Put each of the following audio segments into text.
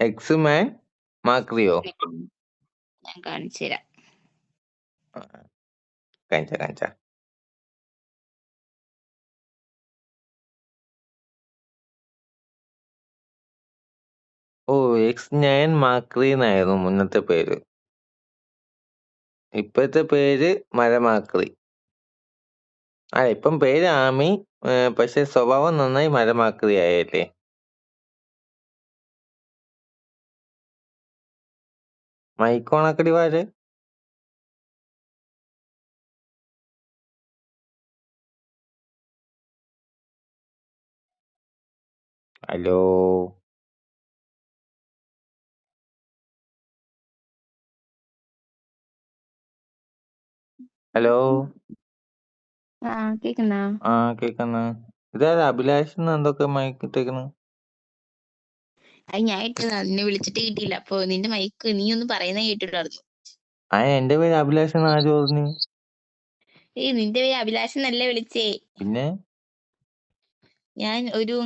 X മാൻ മാക്രിയോ ഞാൻ കാണിച്ചു തരാം. കാണിച്ച കാണിച്ച. ഓ എക്സ് നയൻ മാക്രി എന്നായിരുന്നു മുന്നത്തെ പേര്. ഇപ്പോഴത്തെ പേര് മരമാക്രി ആ ഇപ്പം പേര് ആമി പക്ഷെ സ്വഭാവം നന്നായി മരമാക്രി ആയല്ലേ? മൈക്കോണക്കടി വാര് ഹലോ ഹലോ ആ കേക്കുന്ന? ആ കേക്കുന്ന. ഇതാരാ? അഭിലാഷ് എന്ന് എന്തൊക്കെ മയക്കിട്ടേക്കണ് അത് ഞാൻ ഇട്ടതാ നിന്നെ വിളിച്ചിട്ട് കിട്ടിയില്ല. അപ്പൊ നിന്റെ മൈക്ക് നീ ഒന്ന് പറയുന്ന കേട്ടിട്ടുണ്ടായിരുന്നു ആ എന്റെ പേര് അഭിലാഷ് എന്ന് ഏയ് നിന്റെ പേര് അഭിലാഷ് എന്നല്ലേ വിളിച്ചേ? പിന്നെ? ഞാൻ ഒരു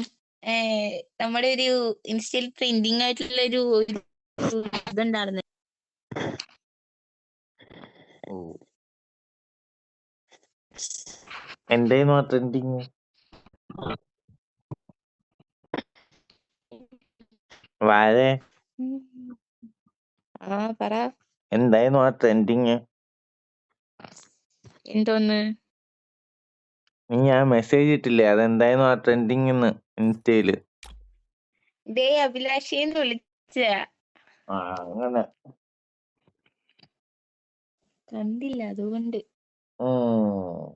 ഏഹ് നമ്മുടെ ഒരു ഇൻസ്റ്റയിൽ ട്രെൻഡിങ് ആയിട്ടുള്ള ഒരു ഒരു ഇതുണ്ടായിരുന്നു എന്റെ ട്രെൻഡിങ് വാഴേ. ആ പറ. എന്തായിരുന്നു ആ ട്രെൻഡിങ് എന്തോന്ന്? നീ ആ മെസ്സേജ് ഇട്ടില്ലേ? അതെന്തായിരുന്നു ആ ട്രെൻഡിങ് എന്ന് ഇൻസ്റ്റയിൽ? ദേ അഭിലാഷേന്ന് വിളിച്ച. ആ അങ്ങനെ. കണ്ടില്ല അതുകൊണ്ട്. ഉം.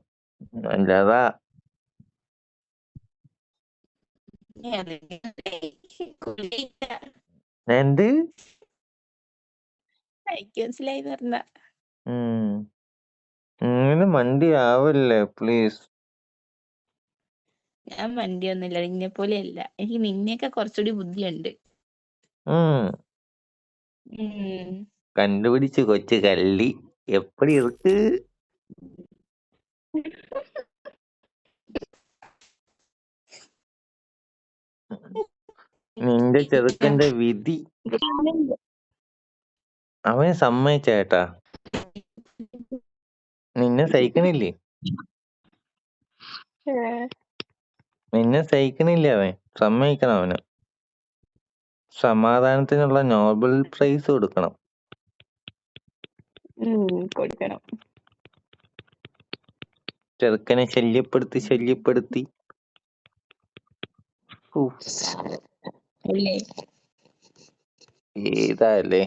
നല്ലതാ എന്ത്? ഇങ്ങനെ മണ്ടി ആവല്ലേ പ്ലീസ് ഞാൻ മണ്ടിയൊന്നുമില്ല നിന്നെ പോലെ അല്ല എനിക്ക് നിന്നെയൊക്കെ കുറച്ചുകൂടി ബുദ്ധിയുണ്ട്. കണ്ടുപിടിച്ചു കൊച്ചു കല്ലി. എപ്പടി ഇருக்கு നിന്റെ ചെറുക്കന്റെ വിധി. അവൻ സമ്മതിച്ചേട്ടാ. നിന്നെ സഹിക്കണില്ലേ? നിന്നെ സഹിക്കണില്ലേ അവൻ? സമ്മതിക്കണം അവന്. സമാധാനത്തിനുള്ള നോബൽ പ്രൈസ് കൊടുക്കണം. കൊടുക്കണം. ചെറുക്കനെ ശല്യപ്പെടുത്തി ശല്യപ്പെടുത്തി. അല്ലേ ഏതാല്ലേ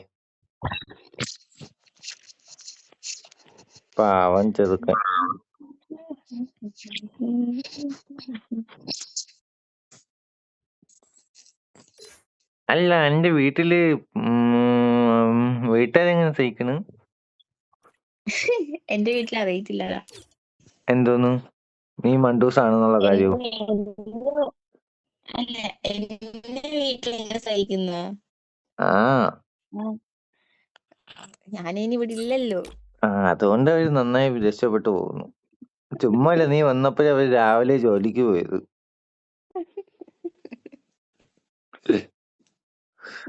പാവം ചെറുക്കൻ അല്ല എന്റെ വീട്ടിൽ വീട്ടുകാരെങ്ങനെ സഹിക്കണ്? എന്റെ വീട്ടിൽ അറിയത്തില്ലടാ. എന്തോന്നു? നീ മണ്ടൂസാണെന്നുള്ള കാര്യവും എന്റെ- അല്ല എന്റെ വീട്ടിൽ സഹിക്കുന്ന? ആ. ഞാനിനി ഇവിടെ ഇല്ലല്ലോ. ആ അതുകൊണ്ട് അവർ നന്നായി രക്ഷപ്പെട്ടു പോകുന്നു. ചുമ്മാല്ല നീ വന്നപ്പോഴേ അവർ രാവിലെ ജോലിക്ക് പോയത്.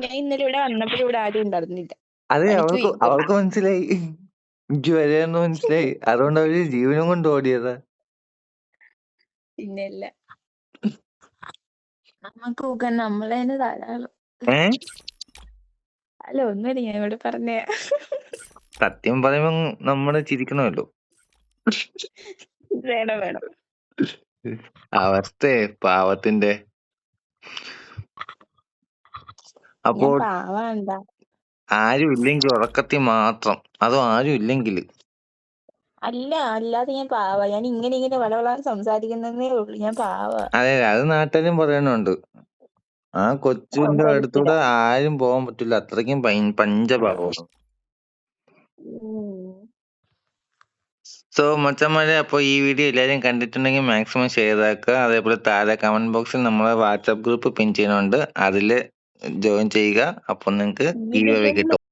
ഞാൻ ഇന്നലെ ഇവിടെ വന്നപ്പോഴും ഇവിടെ ആരും ഉണ്ടായിരുന്നില്ല. അതെ പണിക്ക് അവൾക്ക് മനസ്സിലായി. എനിക്ക് വരെയെന്ന് മനസ്സിലായി. അതുകൊണ്ട് അവർ ജീവനും കൊണ്ട് ഓടിയതാ. പിന്നെയല്ല. നമുക്ക് നോക്കാൻ നമ്മളെ തന്നെ ധാരാളം അല്ല ഒന്നുമില്ല ഞാൻ ഇവിടെ പറഞ്ഞ. സത്യം പറയുമ്പോ നമ്മൾ ചിരിക്കണമല്ലോ. വേണം വേണം. അവസ്ഥ പാവത്തിന്റെ. അപ്പോ ആരും ഇല്ലെങ്കിൽ ഉറക്കത്തിൽ മാത്രം. അതോ ആരും ഇല്ലെങ്കിൽ. അല്ല അല്ലാതെ ഞാൻ പാവ. ഞാൻ ഇങ്ങനെ ഇങ്ങനെ വളവളാൻ സംസാരിക്കുന്നതേ ഉള്ളൂ. ഞാൻ പാവ. അതെ അത്. നാട്ടിലും പറയണുണ്ട്. ആ കൊച്ചിന്റെ അടുത്തൂടെ ആരും പോകാൻ പറ്റില്ല അത്രയ്ക്കും പൈ- പഞ്ചപാവം. സോ മച്ചന്മാരെ അപ്പോൾ ഈ വീഡിയോ എല്ലാരും കണ്ടിട്ടുണ്ടെങ്കിൽ മാക്സിമം ഷെയർ ആക്കുക. അതേപോലെ താഴെ കമന്റ് ബോക്സിൽ നമ്മളെ വാട്സാപ്പ് ഗ്രൂപ്പ് പിൻ ചെയ്യുന്നുണ്ട്. അതിൽ ജോയിൻ ചെയ്യുക. അപ്പോൾ നിങ്ങൾക്ക് ഈ വഴി കിട്ടും.